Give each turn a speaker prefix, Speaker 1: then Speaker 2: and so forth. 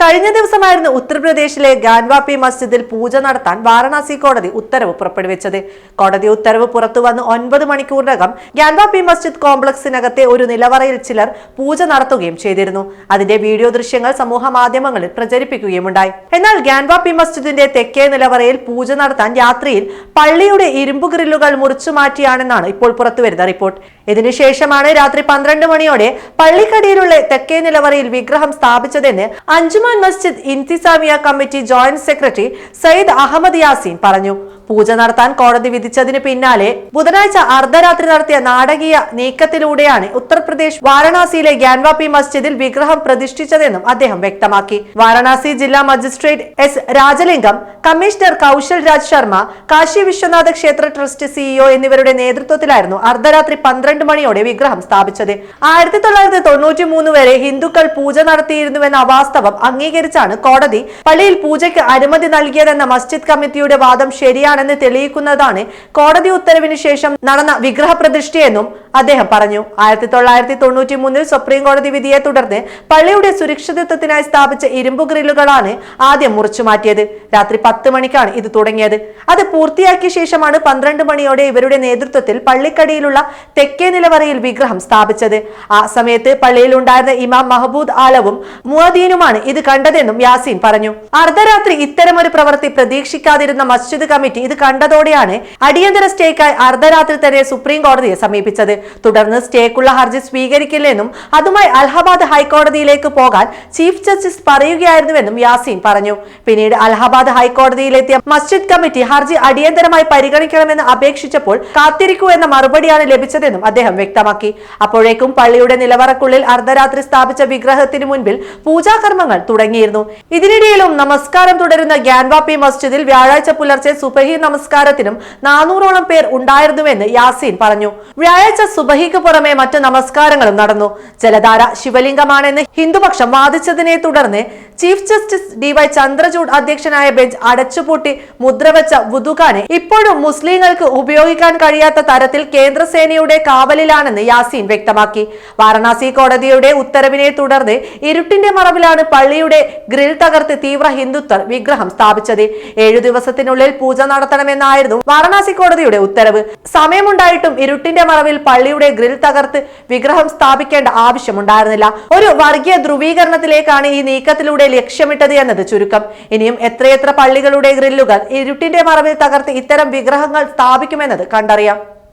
Speaker 1: കഴിഞ്ഞ ദിവസമായിരുന്നു ഉത്തർപ്രദേശിലെ ഗാൻവാപ്പി മസ്ജിദിൽ പൂജ നടത്താൻ വാരണാസി കോടതി ഉത്തരവ് പുറപ്പെടുവിച്ചത്. കോടതി ഉത്തരവ് പുറത്തു വന്ന് ഒൻപത് മണിക്കൂറിനകം ഗാൻവാപ്പി മസ്ജിദ് കോംപ്ലക്സിനകത്തെ ഒരു നിലവറയിൽ ചിലർ പൂജ നടത്തുകയും ചെയ്തിരുന്നു. അതിന്റെ വീഡിയോ ദൃശ്യങ്ങൾ സമൂഹ മാധ്യമങ്ങളിൽ പ്രചരിപ്പിക്കുകയുമുണ്ടായി. എന്നാൽ ഗാൻവാപ്പി മസ്ജിദിന്റെ തെക്കേ നിലവറയിൽ പൂജ നടത്താൻ രാത്രിയിൽ പള്ളിയുടെ ഇരുമ്പു ഗ്രില്ലുകൾ മുറിച്ചു മാറ്റിയാണെന്നാണ് ഇപ്പോൾ പുറത്തുവരുന്ന റിപ്പോർട്ട്. ഇതിനുശേഷമാണ് രാത്രി പന്ത്രണ്ട് മണിയോടെ പള്ളിക്കടിയിലുള്ള തെക്കേ നിലവറയിൽ വിഗ്രഹം സ്ഥാപിച്ചതെന്ന് Masjid Intizamia committee joint secretary Syed Ahmed Yaseen പറഞ്ഞു. പൂജ നടത്താൻ കോടതി വിധിച്ചതിന് പിന്നാലെ ബുധനാഴ്ച അർദ്ധരാത്രി നടത്തിയ നാടകീയ നീക്കത്തിലൂടെയാണ് ഉത്തർപ്രദേശ് വാരണാസിയിലെ ഗ്യാൻവാപ്പി മസ്ജിദിൽ വിഗ്രഹം പ്രതിഷ്ഠിച്ചതെന്നും അദ്ദേഹം വ്യക്തമാക്കി. വാരണാസി ജില്ലാ magistrate S Rajalingam commissioner Kaushal Raj Sharma Kashi Vishwanatha ക്ഷേത്ര ട്രസ്റ്റ് സിഇഒ എന്നിവരുടെ നേതൃത്വത്തിലായിരുന്നു അർദ്ധരാത്രി പന്ത്രണ്ട് മണിയോടെ വിഗ്രഹം സ്ഥാപിച്ചത്. ആയിരത്തി തൊള്ളായിരത്തി തൊണ്ണൂറ്റി മൂന്ന് വരെ ഹിന്ദുക്കൾ പൂജ നടത്തിയിരുന്നുവെന്ന അവാസ്തവം അംഗീകരിച്ചാണ് കോടതി പള്ളിയിൽ പൂജയ്ക്ക് അനുമതി നൽകിയതെന്ന മസ്ജിദ് കമ്മിറ്റിയുടെ വാദം ശരിയാണെന്ന് തെളിയിക്കുന്നതാണ് കോടതി ഉത്തരവിന് ശേഷം നടന്ന വിഗ്രഹ പ്രതിഷ്ഠയെന്നും അദ്ദേഹം പറഞ്ഞു. ആയിരത്തി തൊള്ളായിരത്തി തൊണ്ണൂറ്റി മൂന്നിൽ സുപ്രീം കോടതി വിധിയെ തുടർന്ന് പള്ളിയുടെ സുരക്ഷിതത്വത്തിനായി സ്ഥാപിച്ച ഇരുമ്പു ഗ്രില്ലുകളാണ് ആദ്യം മുറിച്ചു മാറ്റിയത്. രാത്രി പത്ത് മണിക്കാണ് ഇത് തുടങ്ങിയത്. അത് പൂർത്തിയാക്കിയ ശേഷമാണ് പന്ത്രണ്ട് മണിയോടെ ഇവരുടെ നേതൃത്വത്തിൽ പള്ളിക്കടിയിലുള്ള തെക്കേ നിലവറയിൽ വിഗ്രഹം സ്ഥാപിച്ചത്. ആ സമയത്ത് പള്ളിയിൽ ഉണ്ടായിരുന്ന ഇമാം മഹബൂദ് ആലവും മുഅദീനുമാണ് ഇത് കണ്ടതെന്നും യാസീൻ പറഞ്ഞു. അർദ്ധരാത്രി ഇത്തരമൊരു പ്രവൃത്തി പ്രതീക്ഷിക്കാതിരുന്ന മസ്ജിദ് കമ്മിറ്റി ഇത് കണ്ടതോടെയാണ് അടിയന്തര സ്റ്റേക്കായി അർദ്ധരാത്രി തന്നെ സുപ്രീം കോടതിയെ സമീപിച്ചത്. തുടർന്ന് സ്റ്റേക്കുള്ള ഹർജി സ്വീകരിക്കില്ലെന്നും അതുമായി അലഹബാദ് ഹൈക്കോടതിയിലേക്ക് പോകാൻ ചീഫ് ജസ്റ്റിസ് പറയുകയായിരുന്നുവെന്നും യാസീൻ പറഞ്ഞു. പിന്നീട് അലഹബാദ് ഹൈക്കോടതിയിലെത്തിയ മസ്ജിദ് കമ്മിറ്റി ഹർജി അടിയന്തരമായി പരിഗണിക്കണമെന്ന് അപേക്ഷിച്ചപ്പോൾ കാത്തിരിക്കൂ എന്ന മറുപടിയാണ് ലഭിച്ചതെന്നും അദ്ദേഹം വ്യക്തമാക്കി. അപ്പോഴേക്കും പള്ളിയുടെ നിലവറക്കുള്ളിൽ അർദ്ധരാത്രി സ്ഥാപിച്ച വിഗ്രഹത്തിന് മുൻപിൽ പൂജാകർമ്മങ്ങൾ തുടങ്ങിയിരുന്നു. ഇതിനിടയിലും നമസ്കാരം തുടരുന്ന ഗ്യാൻവാപ്പി മസ്ജിദിൽ വ്യാഴാഴ്ച പുലർച്ചെ സുബഹി നമസ്കാരത്തിനും നാനൂറോളം പേർ ഉണ്ടായിരുന്നുവെന്ന് യാസീൻ പറഞ്ഞു. വ്യാഴാഴ്ച സുബഹിക്ക് പുറമെ മറ്റു നമസ്കാരങ്ങളും നടന്നു. ജലധാര ശിവലിംഗമാണെന്ന് ഹിന്ദുപക്ഷം വാദിച്ചതിനെ തുടർന്ന് chief justice D Y Chandrachud അധ്യക്ഷനായ ബെഞ്ച് അടച്ചുപൂട്ടി മുദ്രവച്ച വുദുഖാനെ ഇപ്പോഴും മുസ്ലിങ്ങൾക്ക് ഉപയോഗിക്കാൻ കഴിയാത്ത തരത്തിൽ കേന്ദ്രസേനയുടെ കാവലിലാണെന്ന് യാസീൻ വ്യക്തമാക്കി. വാരണാസി കോടതിയുടെ ഉത്തരവിനെ തുടർന്ന് ഇരുട്ടിന്റെ മറവിലാണ് പള്ളിയുടെ ഗ്രിൽ തകർത്ത് തീവ്ര ഹിന്ദുത്വർ വിഗ്രഹം സ്ഥാപിച്ചത്. ഏഴു ദിവസത്തിനുള്ളിൽ പൂജ നടത്തണമെന്നായിരുന്നു വാരണാസി കോടതിയുടെ ഉത്തരവ്. സമയമുണ്ടായിട്ടും ഇരുട്ടിന്റെ മറവിൽ പള്ളിയുടെ ഗ്രിൽ തകർത്ത് വിഗ്രഹം സ്ഥാപിക്കേണ്ട ആവശ്യമുണ്ടായിരുന്നില്ല. ഒരു വർഗീയ ധ്രുവീകരണത്തിലേക്കാണ് ഈ നീക്കത്തിലൂടെ ലക്ഷ്യമിട്ടത് എന്നത് ചുരുക്കം. ഇനിയും എത്രയെത്ര പള്ളികളുടെ ഗ്രില്ലുകൾ ഇരുട്ടിന്റെ മറവിൽ തകർത്ത് ഇത്തരം വിഗ്രഹങ്ങൾ സ്ഥാപിക്കുമെന്നത് കണ്ടറിയാം.